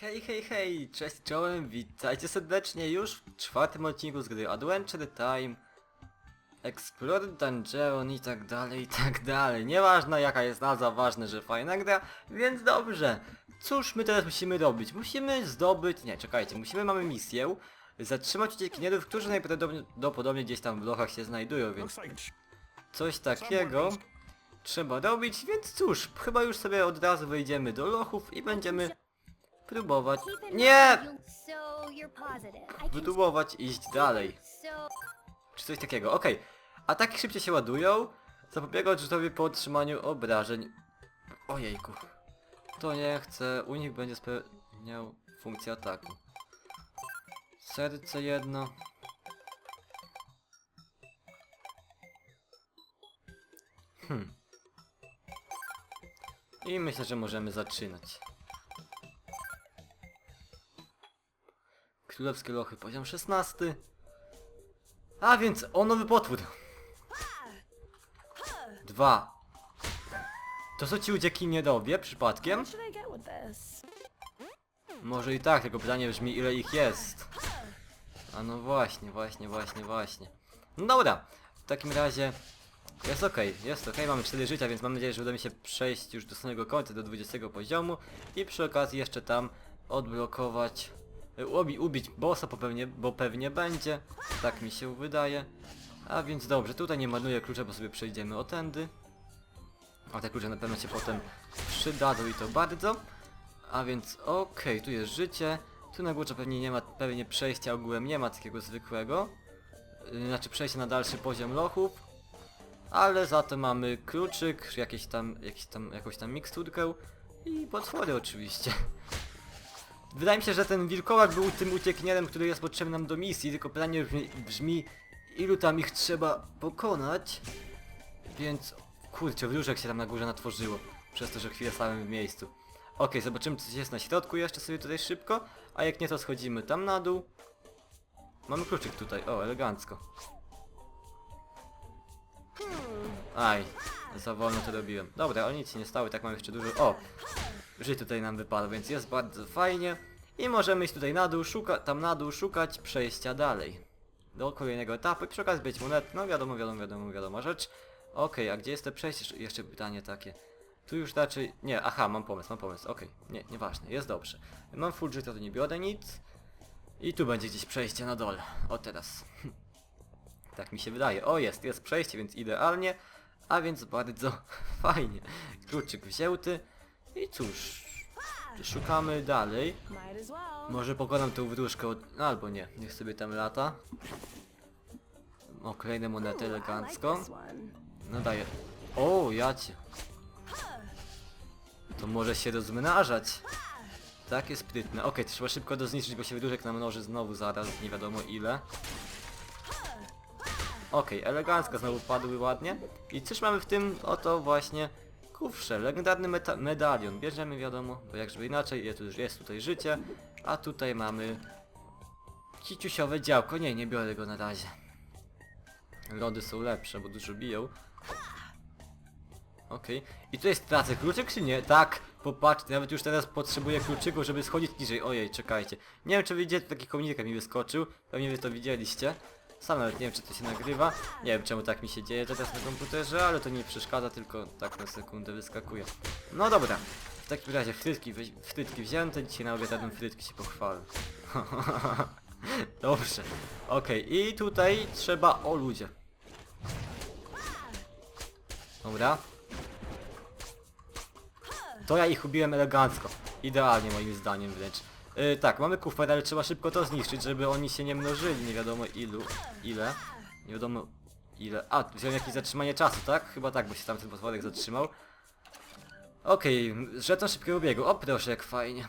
Hej, hej, hej, cześć czołem, witajcie serdecznie już w czwartym odcinku z gry Adventure Time Explore Dungeon i tak dalej, i tak dalej. Nieważne jaka jest nazwa, ważne, że fajna gra, więc dobrze. Cóż my teraz musimy robić? Musimy zdobyć... Nie, czekajcie, musimy, mamy misję zatrzymać uciekinierów, którzy najprawdopodobniej gdzieś tam w lochach się znajdują, więc coś takiego trzeba robić, więc cóż, chyba już sobie od razu wejdziemy do lochów i będziemy próbować... Nie! I Wypróbować iść dalej. Czy coś takiego. Okej. Ataki szybciej się ładują. Zapobiega odrzutowi po otrzymaniu obrażeń. Ojejku. To nie chcę. U nich będzie spełniał funkcję ataku. Serce jedno. Hmm. I myślę, że możemy zaczynać. Królewskie lochy poziom 16. A więc o nowy potwór. Dwa. To co ci ucieki nie dobie przypadkiem? Może i tak, tylko pytanie brzmi ile ich jest. A no właśnie, właśnie, właśnie, właśnie. No dobra, w takim razie jest okej, jest okej, mamy 4 życia, więc mam nadzieję, że uda mi się przejść już do samego końca, do 20 poziomu i przy okazji jeszcze tam odblokować, ubi, ubić bossa, bo pewnie, bo pewnie będzie, tak mi się wydaje. A więc dobrze, tutaj nie marnuję klucza, bo sobie przejdziemy o tędy. A te klucze na pewno się potem przydadzą i to bardzo. A więc okej, tu jest życie. Tu na górze pewnie nie ma, pewnie przejścia ogółem nie ma takiego zwykłego. Yy, Znaczy przejście na dalszy poziom lochów. Ale za to mamy kluczyk, jakieś tam, jakieś tam, jakąś tam miksturkę i potwory oczywiście. Wydaje mi się, że ten wilkołak był tym uciekinierem, który jest potrzebny nam do misji, tylko pytanie brzmi, brzmi ilu tam ich trzeba pokonać. Więc kurczę, wróżek się tam na górze natworzyło. Przez to, że chwilę stałem w miejscu. Okej, zobaczymy co jest na środku jeszcze sobie tutaj szybko. A jak nie to schodzimy tam na dół. Mamy kluczyk tutaj, o elegancko. Aj, za wolno to robiłem. Dobra, o nic się nie stało, tak mam jeszcze dużo... O! Życie tutaj nam wypadło, więc jest bardzo fajnie. I możemy iść tutaj na dół, szuka, tam na dół szukać przejścia dalej. Do kolejnego etapu i przy okazji być monet, no wiadomo, wiadomo, wiadomo, wiadomo rzecz. Okej, a gdzie jest te przejście? Jeszcze- pytanie takie. Tu już raczej... Nie, aha, mam pomysł, mam pomysł, okej. Nie, nieważne, jest dobrze. Mam full życia, to nie biorę nic. I tu będzie gdzieś przejście na dole. O teraz. tak mi się wydaje. O, jest, jest przejście, więc idealnie. A więc bardzo fajnie. Kluczyk wzięty. I cóż... Szukamy dalej. Może pokonam tą wróżkę od... no, albo nie, niech sobie tam lata. O, kolejne monety elegancko. No daję. O, jacie. To może się rozmnażać. Takie sprytne. Okej, trzeba szybko to zniszczyć, bo się wydłużek namnoży znowu zaraz, nie wiadomo ile. Okej, elegancko znowu padły ładnie. I cóż mamy w tym oto właśnie kufrze. Legendarny medalion. Bierzemy wiadomo, bo jak żeby inaczej, jest, tu- jest tutaj życie. A tutaj mamy kiciusiowe działko. Nie, nie biorę go na razie. Lody są lepsze, bo dużo biją. Okej. I tu jest tracę kluczyk czy nie? Tak, popatrzcie, nawet już teraz potrzebuję kluczyku, żeby schodzić niżej. Ojej, czekajcie. Nie wiem czy widzicie, taki komunikat mi wyskoczył. Pewnie wy to widzieliście. Sam nawet nie wiem czy to się nagrywa. Nie wiem czemu tak mi się dzieje teraz na komputerze, ale to nie przeszkadza, tylko tak na sekundę wyskakuje. No dobra. W takim razie frytki, weź- frytki wzięte, dzisiaj na obiad jadłem frytki się pochwalę. Dobrze. Okej, i tutaj trzeba... O ludzie. Dobra. To ja ich ubiłem elegancko. Idealnie moim zdaniem wręcz. Yy, tak, mamy kufer, ale trzeba szybko to zniszczyć, żeby oni się nie mnożyli, nie wiadomo ilu, ile. Nie wiadomo ile. A, wziąłem jakieś zatrzymanie czasu, tak? Chyba tak, bo się tam ten potworek zatrzymał. Okej, okay, żeton szybkiego biegu. O proszę, jak fajnie.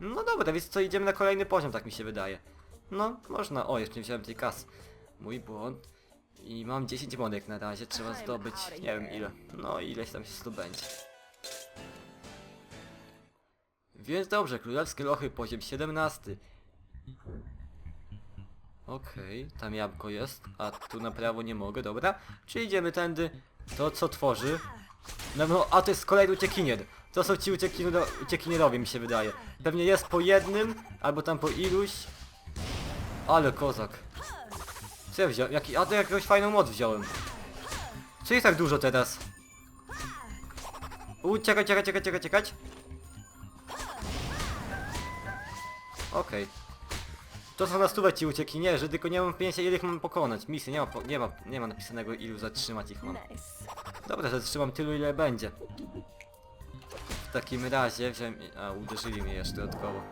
No dobra, więc co, idziemy na kolejny poziom, tak mi się wydaje. No, można. O, jeszcze nie wziąłem tej kasy. Mój błąd. I mam 10 monek na razie, trzeba zdobyć, nie wiem ile. No, ileś tam się zdobędzie. Więc dobrze, królewskie lochy, poziom 17. Okej, tam jabłko jest, a tu na prawo nie mogę, dobra. Czyli idziemy tędy. To co tworzy? No, no a to jest kolejny uciekinier. To są ci uciekiniero- uciekinierowie mi się wydaje. Pewnie jest po jednym, albo tam po iluś. Ale kozak. Co ja wziąłem? Jaki, a to jakąś fajną moc wziąłem. Co jest tak dużo teraz? Uciekać, uciekać, uciekać, uciekać, uciekać. Okej. To są na stówę ci uciekinierzy, tylko nie mam pojęcia ile ich mam pokonać. Misy, nie ma, po- nie ma, nie ma napisanego ilu zatrzymać ich mam. Nice. Dobra, zatrzymam tylu ile będzie. W takim razie wziąłem... A, uderzyli mnie jeszcze dodatkowo.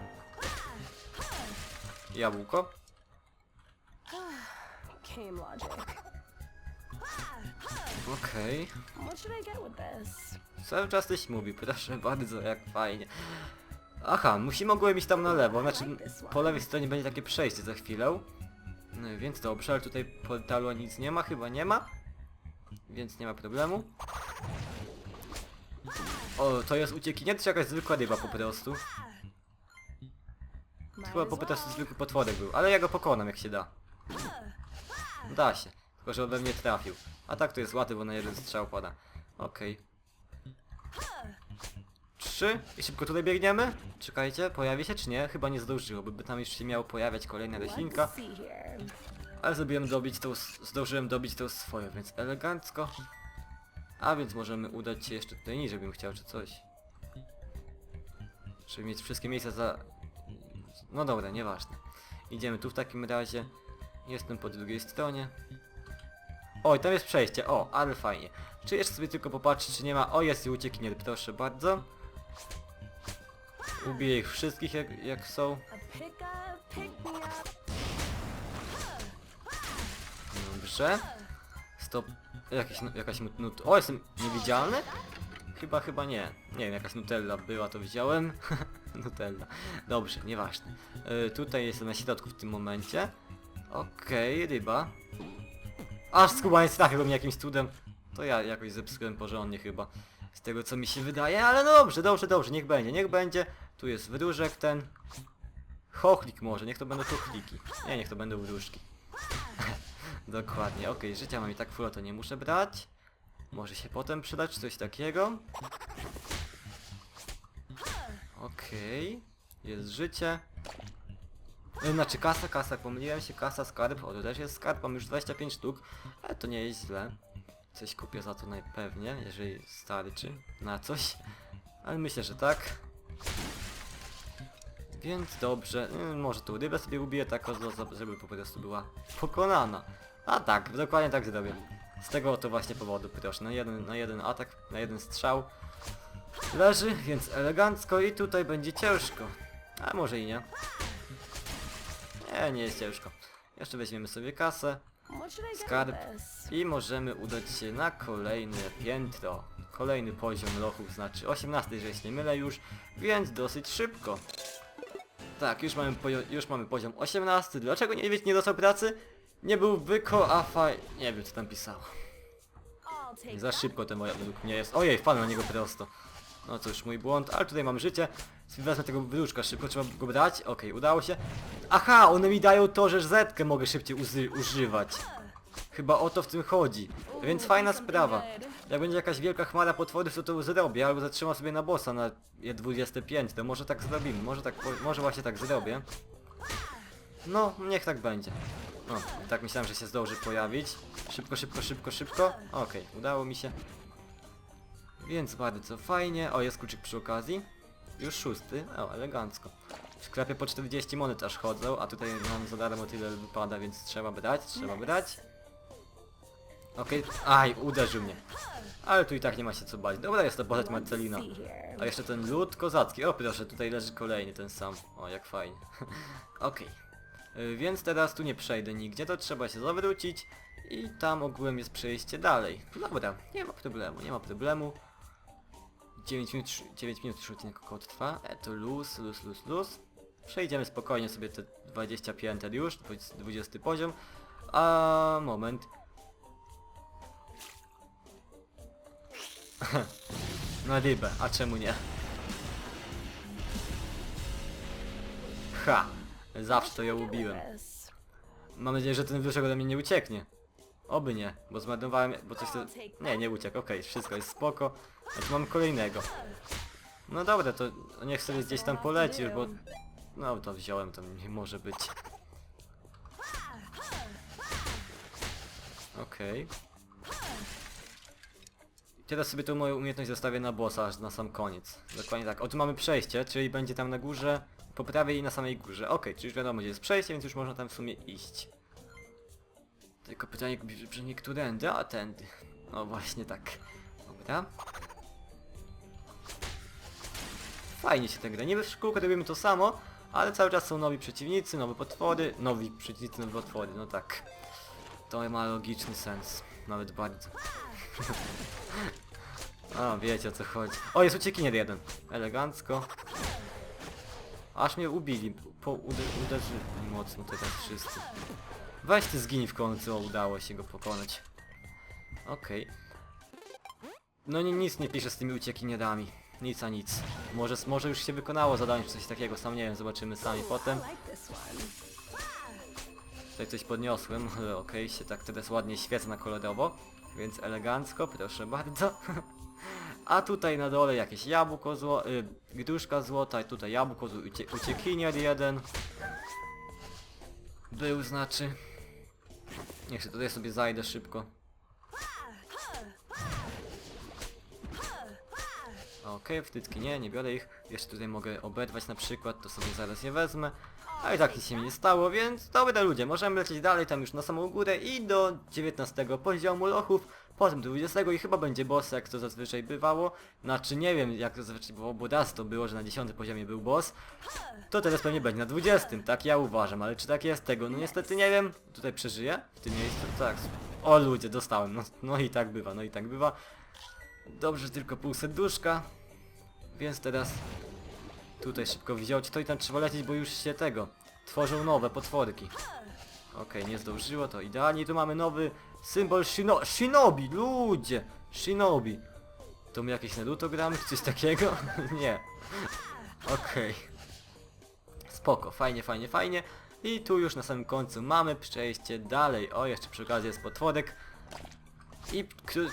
Jabłko? Game logic. Okej. What should I get with this? Cały czas coś mówi, proszę bardzo, jak fajnie. Aha, musimy ogółem iść tam na lewo, znaczy po lewej stronie będzie takie przejście za chwilę. No więc dobrze, ale tutaj portalu nic nie ma, chyba nie ma. Więc nie ma problemu. O, to jest uciekinier czy jakaś zwykła ryba po prostu? Chyba po prostu zwykły potworek był, ale ja go pokonam jak się da. Da się, tylko że on we mnie trafił. A tak to jest łatwy, bo na jeden strzał pada. Okej. Trzy i szybko tutaj biegniemy? Czekajcie, pojawi się czy nie? Chyba nie zdążyło, by tam już się miało pojawiać kolejna here. Ale zrobiłem dobić tą, zdążyłem dobić tą swoją, więc elegancko. A więc możemy udać się jeszcze tutaj niżej, bym chciał, czy coś. Żeby mieć wszystkie miejsca za... No dobra, nieważne. Idziemy tu w takim razie. Jestem po drugiej stronie. Oj, tam jest przejście, o, ale fajnie. Czy jeszcze sobie tylko popatrzeć, czy nie ma... O, jest i uciekinier, proszę bardzo. Ubiję ich wszystkich, jak, jak są. Dobrze. Stop. Jakaś nut, nut. O, jestem niewidzialny? Chyba, chyba nie. Nie wiem, jakaś Nutella była, to wziąłem. Nutella. Dobrze, nieważne. Y, tutaj jestem na środku w tym momencie. Okej, ryba. Aż skubaniec trafił mnie jakimś cudem. To ja jakoś zepsułem porządnie chyba. Z tego co mi się wydaje, ale no dobrze, dobrze, dobrze, niech będzie, niech będzie. Tu jest wróżek ten. Chochlik może, niech to będą chochliki. Nie, niech to będą wróżki. Dokładnie, okej, życia mam i tak fulla, to nie muszę brać. Może się potem przydać, coś takiego. Okej, jest życie. E, Znaczy kasa, kasa, pomyliłem się, kasa, skarb, o to też jest skarb, mam już 25 sztuk, ale to nie jest źle. Coś kupię za to najpewnie, jeżeli starczy na coś, ale myślę, że tak. Więc dobrze, y, może tą rybę sobie ubiję tak, żeby po prostu była pokonana. A tak, dokładnie tak zrobię. Z tego oto właśnie powodu, proszę, na jeden, na jeden atak, na jeden strzał leży, więc elegancko i tutaj będzie ciężko. A może i nie. Nie, nie jest ciężko. Jeszcze weźmiemy sobie kasę Skarb. i możemy udać się na kolejne piętro. Kolejny poziom lochów, znaczy 18, jeżeli się nie mylę już, więc dosyć szybko. Tak, już mamy, już mamy poziom 18. Dlaczego niedźwiedź nie dostał pracy? Nie był wyko, a faj... Nie wiem co tam pisało. Za szybko ten moja według mnie jest. Ojej, wpadłem na niego prosto. No cóż, mój błąd, ale tutaj mam życie. Wezmę tego wróżka szybko, trzeba go brać. Okej, udało się. Aha, one mi dają to, że zetkę mogę szybciej używać. Chyba o to w tym chodzi. Więc fajna sprawa. Jak będzie jakaś wielka chmara potworów, to to zrobię, albo zatrzymam sobie na bossa na je 25, to może tak zrobimy, może tak, może właśnie tak zrobię. No, niech tak będzie. No, tak myślałem, że się zdąży pojawić. Szybko, szybko, szybko, szybko. Okej, udało mi się. Więc bardzo fajnie. O, jest kluczyk przy okazji. Już szósty. O, elegancko. W sklepie po 40 monet aż chodzą, a tutaj nam za darmo tyle wypada, więc trzeba brać, trzeba brać. Okej, aj, uderzył mnie. Ale tu i tak nie ma się co bać. Dobra, jest to postać Marcelina. A jeszcze ten lód kozacki. O proszę, tutaj leży kolejny, ten sam. O, jak fajnie. Okej. Y, Więc teraz tu nie przejdę nigdzie, to trzeba się zawrócić i tam ogółem jest przejście dalej. Dobra, nie ma problemu, nie ma problemu. 9 minut, 9 minut już odcinek około trwa. E, to luz, luz, luz, luz. Przejdziemy spokojnie sobie te 20 pięter już, 20 poziom. A moment. Na rybę, a czemu nie? Ha! Zawsze to get ubiłem. Mam nadzieję, że ten wróżek ode mnie nie ucieknie. Oby nie, bo zmarnowałem, bo coś to... Nie, nie uciekł, okej, wszystko jest spoko. Znaczy mam kolejnego. No dobra, to niech sobie gdzieś tam poleci, bo... No to wziąłem, to nie może być. Okej. Teraz sobie tą moją umiejętność zostawię na bossa, aż na sam koniec. Dokładnie tak. O, tu mamy przejście, czyli będzie tam na górze, po prawej i na samej górze. Okej, czyli już wiadomo, gdzie jest przejście, więc już można tam w sumie iść. Tylko pytanie brzmi, którędy, a tędy. No właśnie tak. Dobra. Fajnie się tak gra. Niby w szkółkę robimy to samo, ale cały czas są nowi przeciwnicy, nowe potwory, nowi przeciwnicy, nowe potwory, no tak. To ma logiczny sens. Nawet bardzo. A, wiecie o co chodzi. O, jest uciekinier jeden. Elegancko. Aż mnie ubili. Po, uder, uderzyli mocno teraz wszyscy. Weź ty zgiń w końcu, o, udało się go pokonać. Okej. No ni nic nie pisze z tymi uciekinierami. Nic a nic. Może, może już się wykonało zadanie czy coś takiego, sam nie wiem, zobaczymy sami potem. Tutaj coś podniosłem, ale okej, się tak teraz ładnie świecę na kolorowo. Więc elegancko, proszę bardzo. A tutaj na dole jakieś jabłko zło... Y, gruszka złota tutaj jabłko. Ucie, uciekinier jeden. Był znaczy. Niech się tutaj sobie zajdę szybko. Okej, wtycki nie, nie biorę ich. Jeszcze tutaj mogę oberwać na przykład, to sobie zaraz je wezmę. A i tak nic się mi nie stało, więc dobra ludzie, możemy lecieć dalej tam już na samą górę i do 19 poziomu lochów, potem do 20 i chyba będzie boss, jak to zazwyczaj bywało. Znaczy nie wiem jak to zazwyczaj było, bo raz to było, że na 10 poziomie był boss. To teraz pewnie będzie na 20, tak ja uważam, ale czy tak jest tego? No niestety nie wiem. Tutaj przeżyję w tym miejscu, tak. O ludzie, dostałem, no, no i tak bywa, no i tak bywa. Dobrze, tylko pół serduszka. Więc teraz tutaj szybko wziąć. To i tam trzeba lecieć, bo już się tego tworzą nowe potworki. Okej, nie zdążyło, to idealnie. Tu mamy nowy symbol shino Shinobi, ludzie! Shinobi. To my jakieś Naruto gramy, czy coś takiego? nie. Okej. Spoko, fajnie, fajnie, fajnie. I tu już na samym końcu mamy przejście dalej. O, jeszcze przy okazji jest potworek. I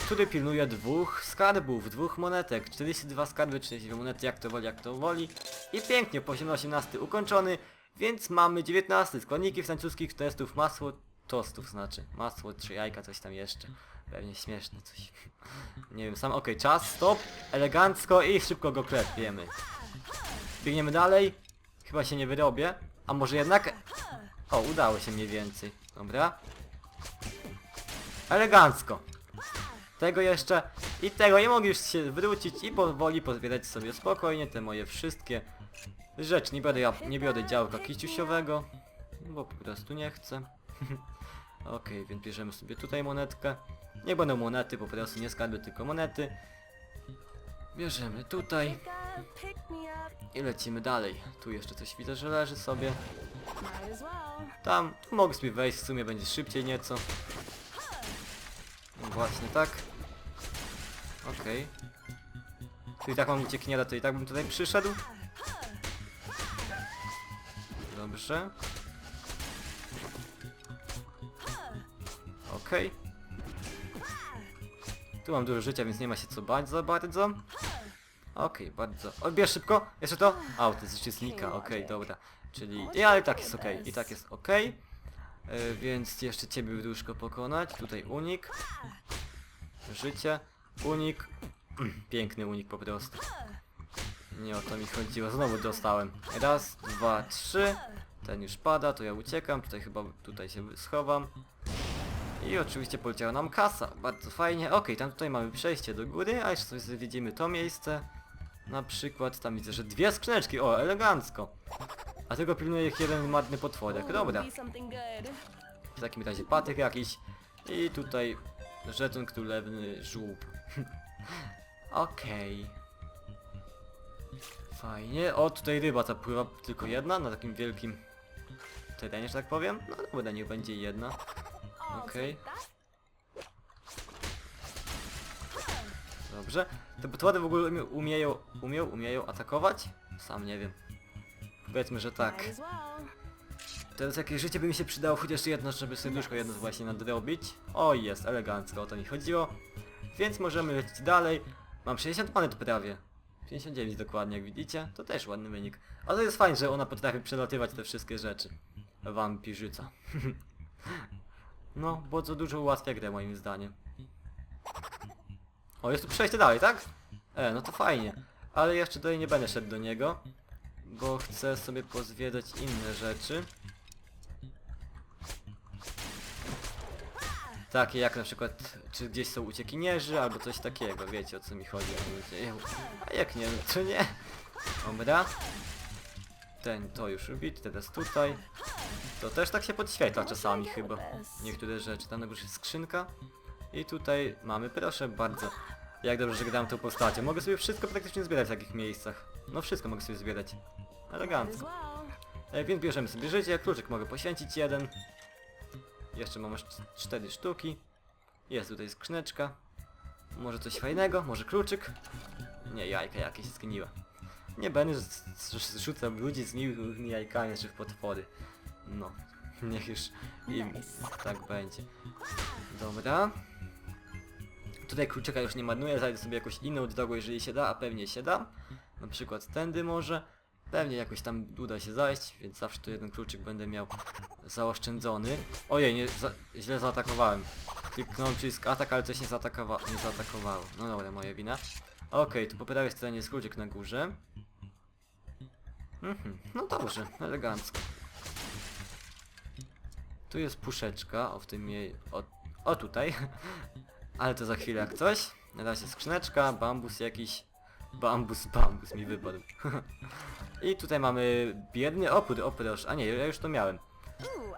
który pilnuje dwóch skarbów, dwóch monetek. 42 skarby, 42 monety, jak to woli, jak to woli. I pięknie, poziom 18 ukończony, więc mamy 19 składniki francuskich testów, masło tostów znaczy. Masło, trzy jajka, coś tam jeszcze. Pewnie śmieszne coś. Nie wiem, sam okej, czas, stop, elegancko i szybko go klepiemy. Biegniemy dalej. Chyba się nie wyrobię. A może jednak... O, udało się mniej więcej. Dobra. Elegancko. Tego jeszcze i tego nie mogę już się wrócić i powoli pozbierać sobie spokojnie te moje wszystkie rzeczy. Nie biorę, ja, nie biorę działka kiciusiowego, bo po prostu nie chcę. Okej, więc bierzemy sobie tutaj monetkę. Nie będą monety, po prostu nie skarby, tylko monety. Bierzemy tutaj i lecimy dalej. Tu jeszcze coś widzę, że leży sobie. Tam, tu mogę sobie wejść, w sumie będzie szybciej nieco. No Właśnie tak. Okej. Tu i tak mam uciekniera, to i tak bym tutaj przyszedł. Dobrze. Okej. Tu mam dużo życia, więc nie ma się co bać za bardzo. Okej, bardzo. Odbierz szybko! Jeszcze to? A, to jest znika, okej, dobra. Czyli... I ale tak jest okej, i tak jest okej. E, więc jeszcze ciebie duszko pokonać. Tutaj unik. Życie. Unik. Piękny unik po prostu. Nie o to mi chodziło. Znowu dostałem. Raz, dwa, trzy. Ten już pada, to ja uciekam. Tutaj chyba tutaj się schowam. I oczywiście poleciała nam kasa. Bardzo fajnie. Okej, tam tutaj mamy przejście do góry, a jeszcze sobie widzimy to miejsce. Na przykład tam widzę, że dwie skrzyneczki. O, elegancko. A tego pilnuje ich jeden marny potworek. Dobra. W takim razie patyk jakiś. I tutaj żeton królewny żółb. Okej. Fajnie. O, tutaj ryba ta pływa tylko jedna na takim wielkim terenie, że tak powiem. No dobra, niech będzie jedna. Okej. Dobrze. Te potwory w ogóle umie- umieją, umieją, umieją atakować? Sam nie wiem. Powiedzmy, że tak. Might as well. Teraz jakieś życie by mi się przydało, chociaż jedno, żeby serduszko jedno właśnie nadrobić. O, jest, elegancko, o to mi chodziło. Więc możemy lecieć dalej. Mam 60 monet prawie. 59 dokładnie, jak widzicie. To też ładny wynik. Ale to jest fajne, że ona potrafi przelatywać te wszystkie rzeczy. Wampirzyca. no, bardzo dużo ułatwia grę moim zdaniem. O, jest tu przejście dalej, tak? E, no to fajnie. Ale jeszcze tutaj nie będę szedł do niego. Bo chcę sobie pozwiedzać inne rzeczy. Takie jak na przykład, czy gdzieś są uciekinierzy, albo coś takiego, wiecie o co mi chodzi. A jak nie, no to nie. Dobra. Ten to już ubity, teraz tutaj. To też tak się podświetla czasami chyba. Niektóre rzeczy. Tam na górze jest skrzynka. I tutaj mamy, proszę bardzo. Jak dobrze, że gram tą postacią. Mogę sobie wszystko praktycznie zbierać w takich miejscach. No wszystko mogę sobie zbierać. Elegancko. E, więc bierzemy sobie życie, kluczyk mogę poświęcić jeden. Jeszcze mam c- cztery sztuki. Jest tutaj skrzyneczka. Może coś fajnego, może kluczyk. Nie, jajka jakieś zgniłe. Nie będę zrzucał ludzi z miłymi jajkami czy w potwory. No, niech już im tak będzie. Dobra. Tutaj kluczyka już nie marnuję, zajdę sobie jakąś inną drogą, jeżeli się da, a pewnie się da. Na przykład tędy może. Pewnie jakoś tam uda się zajść, więc zawsze tu jeden kluczyk będę miał zaoszczędzony. Ojej, nie, za, źle zaatakowałem. Kliknąłem przycisk atak, ale coś nie, zaatakowa nie zaatakowało. No dobra, moja wina. Okej, tu po prawej stronie jest kluczyk na górze. Mhm, no dobrze, elegancko. Tu jest puszeczka, o w tym jej... O, o tutaj. Ale to za chwilę jak coś. Na razie skrzyneczka, bambus jakiś. Bambus, bambus mi wypadł. I tutaj mamy biedny opór, o proszę. A nie, ja już to miałem.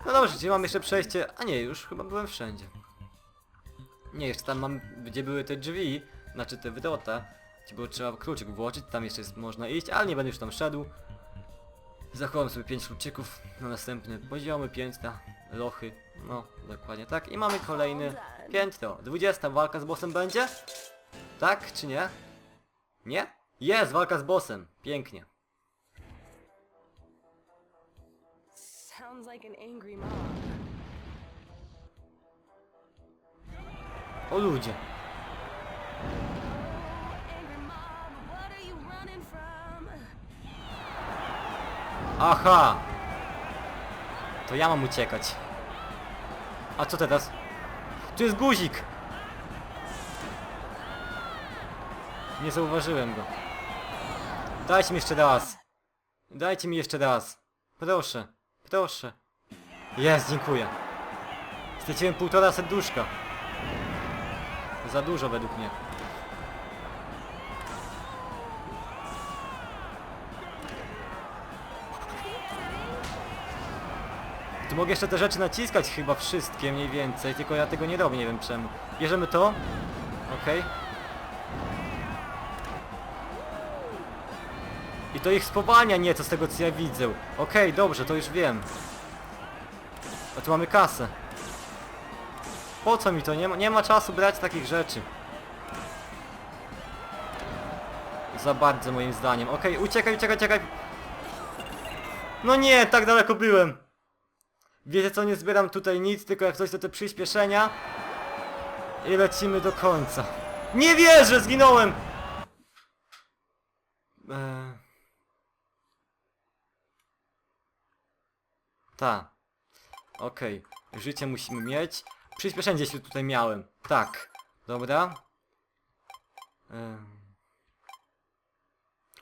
No dobrze, gdzie mam jeszcze przejście? A nie, już chyba byłem wszędzie. Nie, jeszcze tam mam, gdzie były te drzwi, znaczy te wydota, gdzie było trzeba kluczyk włożyć, tam jeszcze jest, można iść, ale nie będę już tam szedł. Zachowam sobie 5 kluczyków na następne poziomy, piętra, lochy, no dokładnie tak. I mamy kolejny piętro. 20 walka z bossem będzie? Tak czy nie? Nie? Jest, walka z bossem. Pięknie. O ludzie. Aha! To ja mam uciekać. A co teraz? Tu jest guzik! Nie zauważyłem go. Dajcie mi jeszcze raz. Dajcie mi jeszcze raz. Proszę. Proszę. Jest, dziękuję. Straciłem półtora serduszka. Za dużo według mnie. Mogę jeszcze te rzeczy naciskać chyba wszystkie mniej więcej, tylko ja tego nie robię, nie wiem czemu. Bierzemy to. Okej. I to ich spowalnia nieco z tego co ja widzę. Okej, dobrze, to już wiem. A tu mamy kasę. Po co mi to? Nie ma, nie ma czasu brać takich rzeczy. Za bardzo moim zdaniem. Okej, uciekaj, uciekaj, uciekaj. No nie, tak daleko byłem. Wiecie co, nie zbieram tutaj nic, tylko jak coś to te przyspieszenia. I lecimy do końca. Nie wierzę, zginąłem! Eee... Ta. Okej. Życie musimy mieć. Przyspieszenie gdzieś tutaj miałem. Tak. Dobra. Em.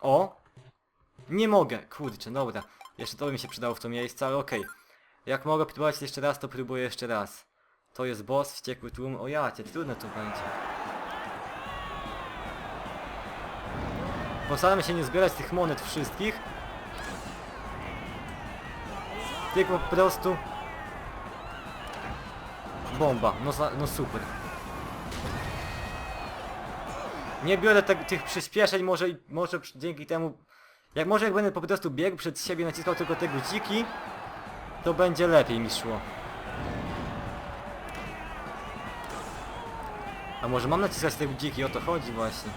O! Nie mogę. Kurczę, dobra. Jeszcze to by mi się przydało w to miejsce, ale okej. Jak mogę próbować jeszcze raz, to próbuję jeszcze raz. To jest boss, wściekły tłum. O jacie, trudne to będzie. Postaram się nie zbierać tych monet wszystkich. Tylko po prostu... Bomba, no, no super. Nie biorę te, tych przyspieszeń, może, może dzięki temu... Jak może jak będę po prostu biegł przed siebie, naciskał tylko te guziki, to będzie lepiej mi szło. A może mam naciskać te guziki, o to chodzi właśnie.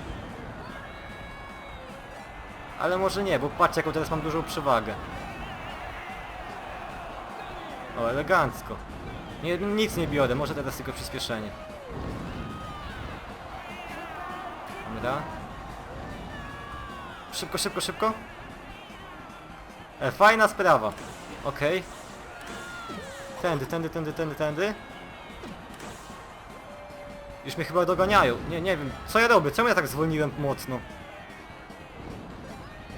Ale może nie, bo patrz jaką teraz mam dużą przewagę. O, elegancko. Nie, nic nie biorę, może teraz tylko przyspieszenie. Dobra. Szybko, szybko, szybko. E, fajna sprawa. Okej. Tędy, tędy, tędy, tędy, tędy. Już mnie chyba doganiają. Nie, nie wiem. Co ja robię? Czemu ja tak zwolniłem mocno?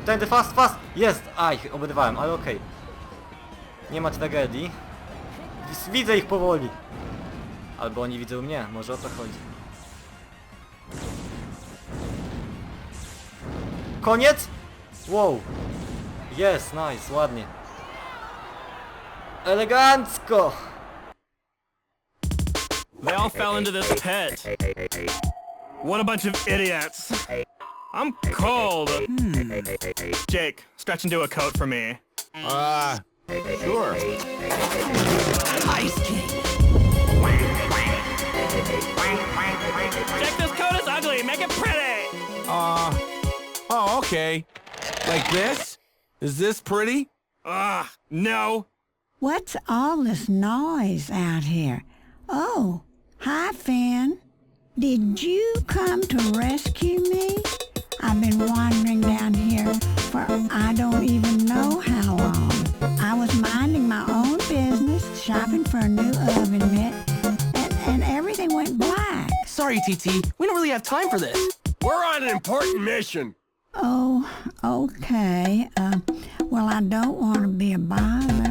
Tędy, fast, fast! Jest! Aj, obydwałem, ale okej. Nie ma tragedii. Widzę ich powoli. Albo oni widzą mnie, może o to chodzi. Koniec? Wow. Jest, nice, ładnie. Elegancko! They all fell into this pit. What a bunch of idiots. I'm cold. Hmm. Jake, stretch into a coat for me. Uh, sure. Jake, this coat is ugly. Make it pretty. Uh, oh, okay. Like this? Is this pretty? Ugh, no. What's all this noise out here? Oh, hi, Finn. Did you come to rescue me? I've been wandering down here for I don't even know how long. I was minding my own business, shopping for a new oven mitt, and, and everything went black. Sorry, TT. We don't really have time for this. We're on an important mission. Oh, okay. Uh, well, I don't want to be a bother.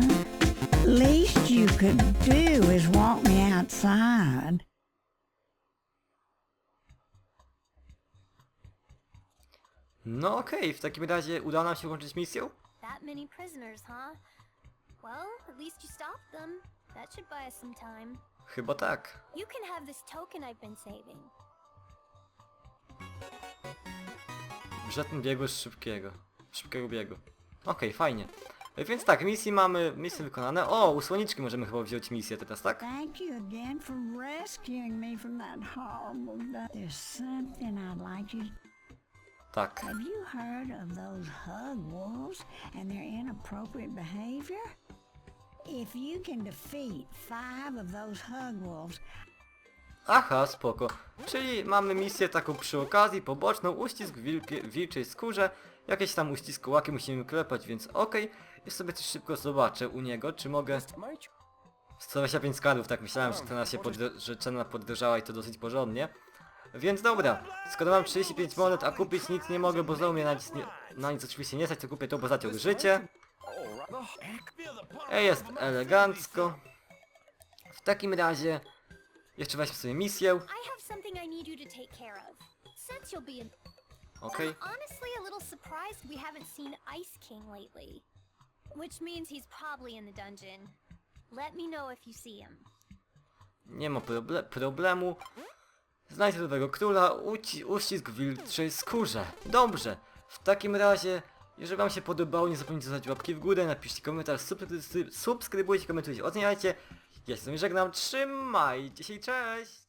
Least you could do is walk me outside. No okej, w takim razie uda nam się łączyć misją? That many prisoners, huh? Well, at least you stopped them. That should buy us some time. Chyba tak. You can have this token I've been saving. Żaden biegu z szybkiego. Szybkiego biegu. Okej, fajnie. Więc tak, misje mamy, misje wykonane. O, u słoniczki możemy chyba wziąć misję teraz, tak? Thank you again for rescuing me from that horrible death. There's something I'd like you Tak. Have you heard of those hug wolves and their inappropriate behavior? If you can defeat five of those hug wolves, Aha, spoko. Czyli mamy misję taką przy okazji, poboczną, uścisk w wilkie, wilczej skórze. Jakieś tam uściskołaki musimy klepać, więc okej. I sobie też szybko zobaczę u niego, czy mogę... 125 skarbów, tak myślałem, że cena się podro- że cena podrożała i to dosyć porządnie. Więc dobra, skoro mam 35 monet, a kupić nic nie mogę, bo znowu mnie na nic, nie, na nic oczywiście nie stać, to kupię to, bo zaciąg życie. E, jest elegancko. W takim razie jeszcze weźmy sobie misję. I have something I need you to take care of. Since you'll be in... Okej. I'm honestly a little surprised we haven't seen Ice King lately. Which means he's probably in the dungeon. Let me know if you see him. Nie ma proble problemu. Znajdź nowego króla, uci uścisk w wilczej skórze. Dobrze. W takim razie, jeżeli wam się podobało, nie zapomnijcie zostawić łapki w górę, napiszcie komentarz, subskry subskrybujcie, komentujcie, oceniajcie. Ja się z wami żegnam, trzymajcie się cześć!